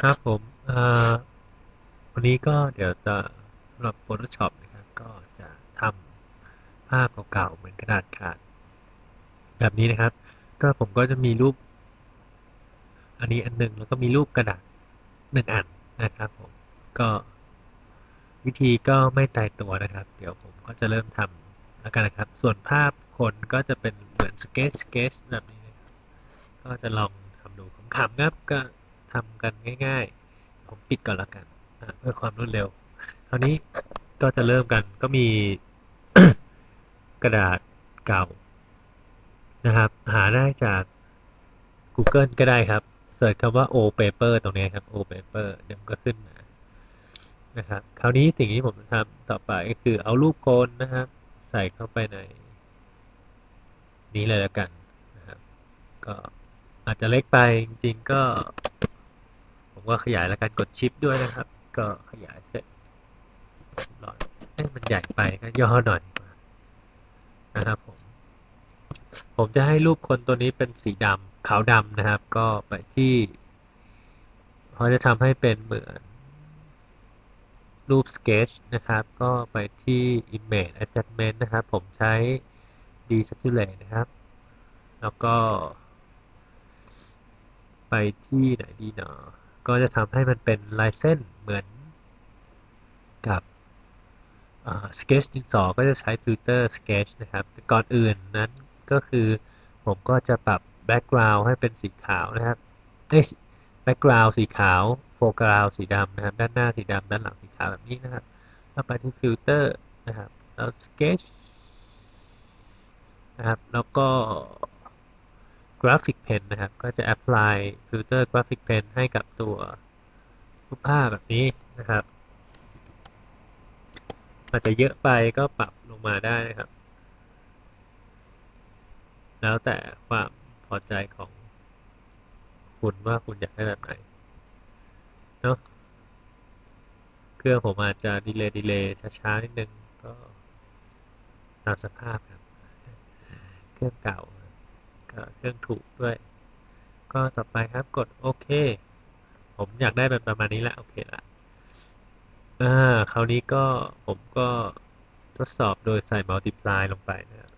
ครับผมวันนี้ก็เดี๋ยวจะสำหรับ Photoshop นะครับ ก็จะทำภาพเก่าๆเหมือนกระดาษขาด แบบนี้นะครับ ก็ผมก็จะมีรูป อันนี้อันหนึ่งแล้วก็มีรูปกระดาษหนึ่งอันนะครับผมก็วิธีก็ไม่ตายตัวนะครับ เดี๋ยวผมก็จะเริ่มทำแล้วกันนะครับ ส่วนภาพคนก็จะเป็นเหมือนสเกจสเกจแบบนี้นะครับก็จะลองทำดูขำๆครับก็ ทำกันง่าย ๆ ผมปิดก่อนแล้วกันเพื่อความรวดเร็วคราวนี้ก็จะเริ่มกันก็มีกระดาษเก่านะครับ หาได้จาก Google ก็ได้ครับเสิร์ชคำว่า o paper ตรงนี้ครับ o paper เดี๋ยวมันก็ขึ้นมานะครับ คราวนี้สิ่งที่ผมจะทำต่อไปก็คือเอารูปโคนนะครับ ใส่เข้าไปใน นี้เลยแล้วกันนะครับ ก็อาจจะเล็กไปจริงๆก็ ผมว่าขยายแล้วกันกดชิปด้วยนะครับ ก็ขยายเสร็จรอยเอ้มันใหญ่ไปก็ย่อหน่อยนะครับผม ผมจะให้รูปคนตัวนี้เป็นสีดำขาวดำนะครับ ก็ไปที่เขาจะทำให้เป็นเหมือนรูป sketch นะครับ ก็ไปที่ image adjustment นะครับ ผมใช้ desaturate นะครับ แล้วก็ ไปที่ไหนดีเนาะ ก็จะทำให้มันเป็นลายเส้นเหมือนกับ sketch ดินสอก็จะใช้ฟิลเตอร์ sketch นะครับก่อนอื่นนั้นก็คือผมก็จะปรับ background ให้เป็นสีขาวนะครับเอ้ย background สีขาว foreground สีดำนะครับ ด้านหน้าสีดำด้านหลังสีขาวแบบนี้นะครับแล้วไปที่ฟิลเตอร์นะครับแล้ว sketch นะครับแล้วก็ graphic pen นะครับ ก็จะ apply filter graphic pen ให้กับตัวรูปภาพแบบนี้นะครับ อาจจะเยอะไปก็ปรับลงมาได้นะครับ แล้วแต่ความพอใจของคุณว่าคุณอยากได้แบบไหนเนาะเครื่องผมอาจจะดีเลย์ดีเลย์ช้าๆนิดนึงก็ตามสภาพครับ เครื่องเก่า เครื่องถูกด้วย ก็ต่อไปครับกดโอเค ผมอยากได้แบบประมาณนี้ละโอเคละอ่าคราวนี้ก็ผมก็ทดสอบโดยใส่ multiply ลงไปนะ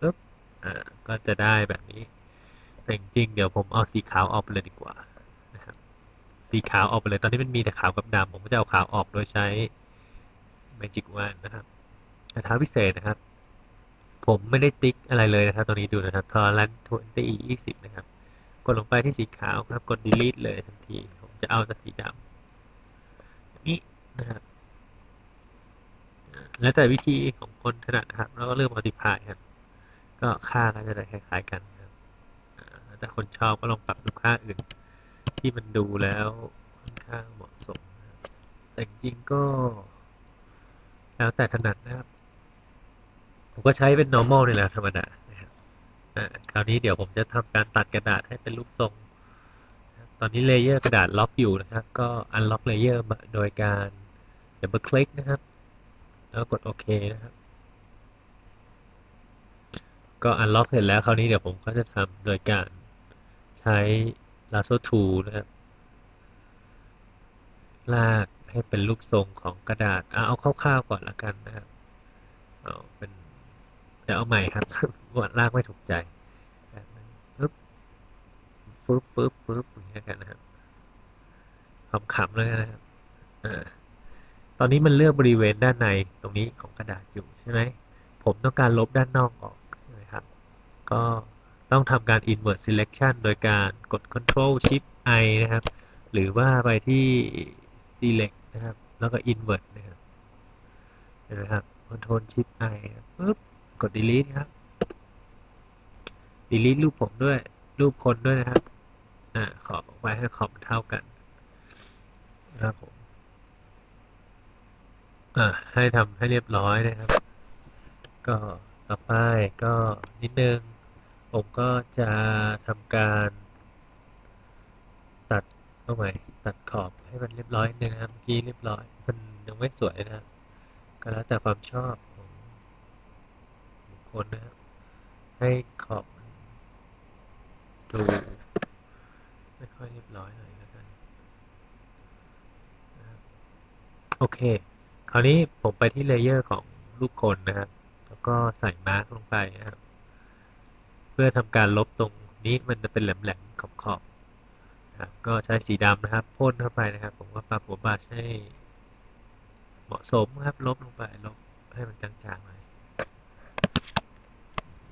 ปึ๊บอ่าก็จะได้แบบนี้ แต่จริงเดี๋ยวผมเอาสีขาวออกไปเลยดีกว่านะครับสีขาวออกไปเลยตอนนี้มันมีแต่ขาวกับดำผมก็จะเอาขาวออกโดยใช้ Magic Wand นะครับกระทาพิเศษนะครับ ผมไม่ได้ติ๊กอะไรเลยนะครับตรงนี้ดูนะครับ tolerance 20 20 นะครับ กดลงไปที่สีขาวครับ กด delete เลยทันที ผมจะเอาแต่สีดำนี้นะครับ แล้วแต่วิธีของคนถนัดนะครับ แล้วก็เลือก multiply ครับ ก็ค่าก็จะได้คล้ายๆกันครับแล้วแต่คนชอบก็ลองปรับดูค่าอื่น ที่มันดูแล้วค่อนข้างเหมาะสมแต่จริงก็ แล้วแต่ถนัดนะครับ ผมก็ใช้เป็น normal นี่แหละธรรมดานะครับคราวนี้เดี๋ยวผมจะทำการตัดกระดาษให้เป็นรูปทรง ตอนนี้เลเยอร์กระดาษล็อกอยู่นะครับ ก็ unlock layer โดยการ double click นะครับ แล้วกดโอเคนะครับ ก็ unlock เสร็จแล้วคราวนี้เดี๋ยวผมก็จะทำโดยการใช้ lasso tool นะครับลากให้เป็นรูปทรงของกระดาษ เอาคร่าวๆก่อนละกันนะครับ เอาเป็น เดี๋ยวเอาใหม่ครับวดลากไม่ถูกใจแบบนั้นปึ๊บฟึบฟึบฟึบอย่างนี้กันนะครับขำๆแล้วกันนะครับตอนนี้มันเลือกบริเวณด้านในตรงนี้ของกระดาษอยู่ใช่ไหม ผมต้องการลบด้านนอกออกใช่ไหมครับ ก็ต้องทำการ invert selection โดยการกด control shift i นะครับ หรือว่าไปที่ select นะครับ แล้วก็ invert นะครับเห็นไหมครับ control shift i ปึ๊บ ด delete ครับ delete รูปผมด้วย รูปคนด้วยนะครับ อ่า ขอไว้ให้ขอบเท่ากันนะครับผมอ่าให้ทำให้เรียบร้อยนะครับ ก็ต่อไปก็นิดนึง ผมก็จะทำการตัดเอาใหม่ตัดขอบให้มันเรียบร้อยนึงนะครับเมื่อกี้เรียบร้อย มันยังไม่สวยนะครับ ก็แล้วแต่ความชอบ คคลนะครับให้ขอบมันดูไม่ค่อยเรียบร้อยหน่อยแล้วกันโอเค คราวนี้ผมไปที่เลเยอร์ของรูปคนนะครับ แล้วก็ใส่มาร์กลงไปนะครับ เพื่อทำการลบตรงนี้มันจะเป็นแหลมๆขอบๆครับก็ใช้สีดำนะครับพ่นเข้าไปนะครับ ผมก็ปรับหัวบาชให้เหมาะสมครับ ลบลงไปลบให้มันจางๆหน่อย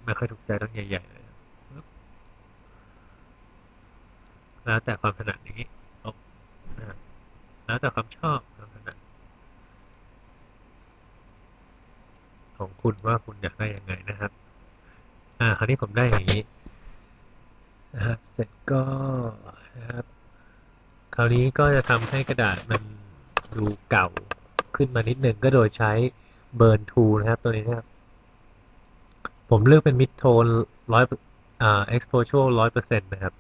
ไม่ค่อยถูกใจต้องใหญ่ๆเลยแล้วแต่ความถนัดอย่างนี้ลบนะแล้วแต่ความชอบความถนัดของคุณว่าคุณอยากได้ยังไงนะครับ อ่า คราวนี้ผมได้อย่างนี้นะครับ เสร็จก็นะครับ คราวนี้ก็จะทำให้กระดาษมันดูเก่าขึ้นมานิดนึงก็โดยใช้เบิร์นทูนะครับ ตัวนี้นะครับ ผมเลือกเป็นมิดโทนร้อยอ่า exposure ร้อยเปอร์เซ็นต์นะครับ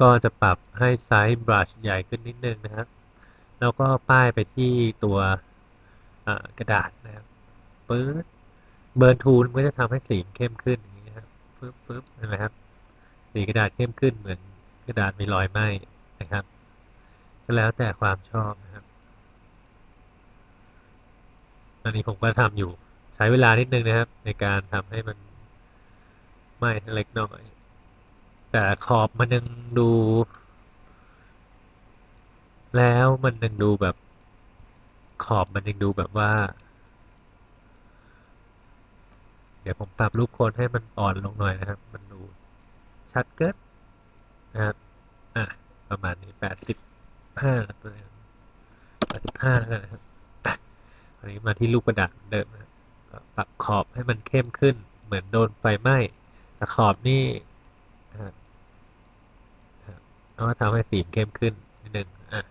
ก็จะปรับให้ไซส์บรัชใหญ่ขึ้นนิดนึงนะครับ แล้วก็ป้ายไปที่ตัวกระดาษนะครับปึ๊บเบิร์นทูนก็จะทำให้สีเข้มขึ้นอย่างนี้ครับปึ๊บปึ๊บเห็นไหมครับ สีกระดาษเข้มขึ้นเหมือนกระดาษมีรอยไหม้นะครับ ก็แล้วแต่ความชอบนะครับ ตอนนี้ผมก็ทำอยู่ ใช้เวลานิดนึงนะครับ ในการทำให้มันไหม้เล็กน้อย แต่ขอบมันยังดู แล้วมันยังดูแบบ ขอบมันยังดูแบบว่า เดี๋ยวผมปรับรูปโคนให้มันอ่อนลงหน่อยนะครับ มันดูชัดเกินนะครับอะประมาณนี้แปดสิบห้าเปอร์เซ็นต์แปดสิบห้าแล้วกันนะครับอันนี้มาที่ลูกกระดาษเดิมนะ ปรับขอบให้มันเข้มขึ้น เหมือนโดนไฟไหม้แต่ขอบนี่นะครับก็ทำให้สีเข้มขึ้นนิดนึงอะ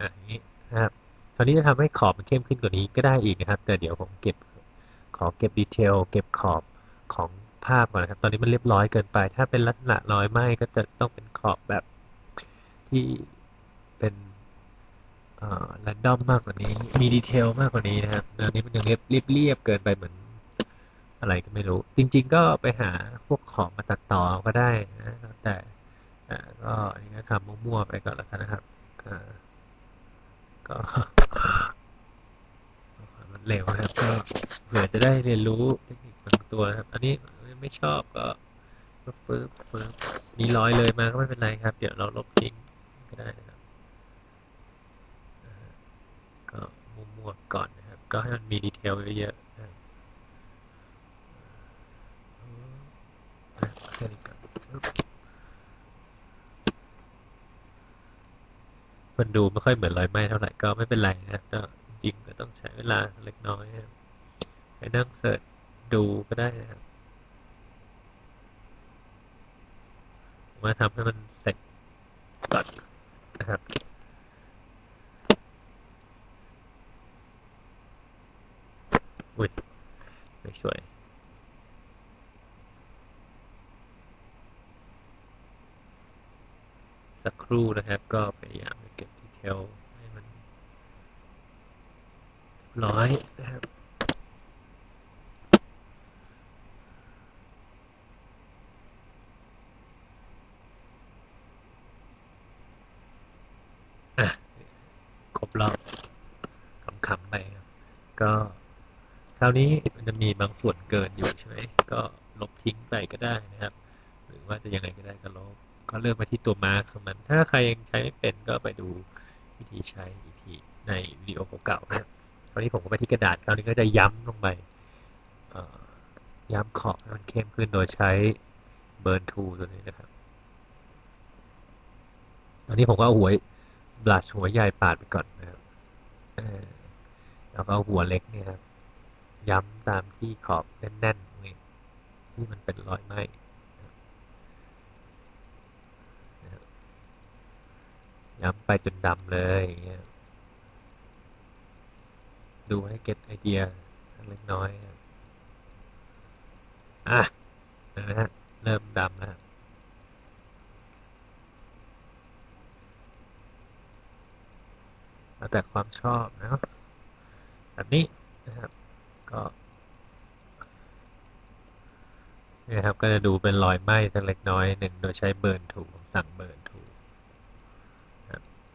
อะนี้นะครับตอนนี้จะทำให้ขอบมันเข้มขึ้นกว่านี้ก็ได้อีกนะครับ แต่เดี๋ยวผมเก็บขอเก็บดีเทลเก็บขอบของภาพก่อนนะครับ ตอนนี้มันเรียบร้อยเกินไป ถ้าเป็นลักษณะร้อยไหม้ก็จะต้องเป็นขอบแบบที่เป็น แรนดอมมากกว่านี้ มีดีเทลมากกว่านี้นะครับอันนี้มันยังเรียบเรียบเกินไปเหมือน อะไรก็ไม่รู้ จริง ๆ ก็ไปหาพวกขอบมาตัดต่อก็ได้นะแต่ก็อันนี้ก็ทำมั่วๆไปก่อนแล้วกันนะครับก็มันเร็วนะครับก็เผื่อจะได้เรียนรู้เทคนิคบางตัวครับ อันนี้ไม่ชอบก็ปึ๊บปึ๊บปึ๊บมีรอยเลยมาก็ไม่เป็นไรครับ เดี๋ยวเราลบทิ้งก็ได้นะครับก็มั่วๆ ก็ให้มันมีดีเทลเยอะๆครับแค่นี้ก่อนมันดูไม่ค่อยเหมือนรอยไหม้เท่าไหร่ก็ไม่เป็นไรนะครับก็จริงก็ต้องใช้เวลาเล็กน้อยนะไปนั่งเสิร์ชดูก็ได้นะครับมาทำให้มันเสร็จก่อนนะครับ อุ้ยไม่ช่วยสักครู่นะครับ ก็พยายามเก็บดีเทลให้มันร้อยนะครับครบรอบขำๆไปครับก็ คราวนี้มันจะมีบางส่วนเกินอยู่ใช่ไหมก็ลบทิ้งไปก็ได้นะครับ หรือว่าจะยังไงก็ได้ก็ลบก็เลือกมาที่ตัวมาร์กของมัน ถ้าใครยังใช้ไม่เป็นก็ไปดูวิธีใช้อีกทีในวิดีโอเก่าๆนะครับคราวนี้ผมก็ไปที่กระดาษคราวนี้ก็จะย้ำลงไปย้ำขอบให้มันเข้มขึ้นโดยใช้เบิร์นทูตัวนี้นะครับ ตอนนี้ผมก็เอาหัวบลัชหัวใหญ่ปาดไปก่อนนะครับแล้วก็หัวเล็กเนี่ยครับ ย้ำตามที่ขอบแน่นๆนี่ที่มันเป็นรอยไหม้ย้ำไปจนดำเลยอย่างเงี้ยดูให้เก็ตไอเดียเล็กน้อยอะนะฮะเริ่มดำแล้วแล้วแต่ความชอบนะแบบนี้นะครับ ก็นี่ครับก็จะดูเป็นรอยไหม้สักเล็กน้อยหนึ่งโดยใช้เบิร์นถูสั่งเบิร์นถู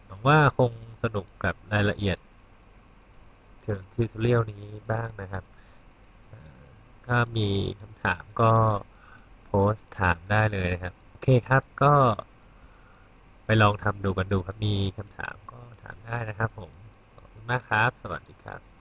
หวังว่าคงสนุกกับรายละเอียดถึงทิวทอเรียลนี้บ้างนะครับ ถ้ามีคำถามก็โพสต์ถามได้เลยนะครับ โอเคครับก็ไปลองทำดูกันดูครับมีคำถามก็ถามได้นะครับผม ขอบคุณมากครับ สวัสดีครับ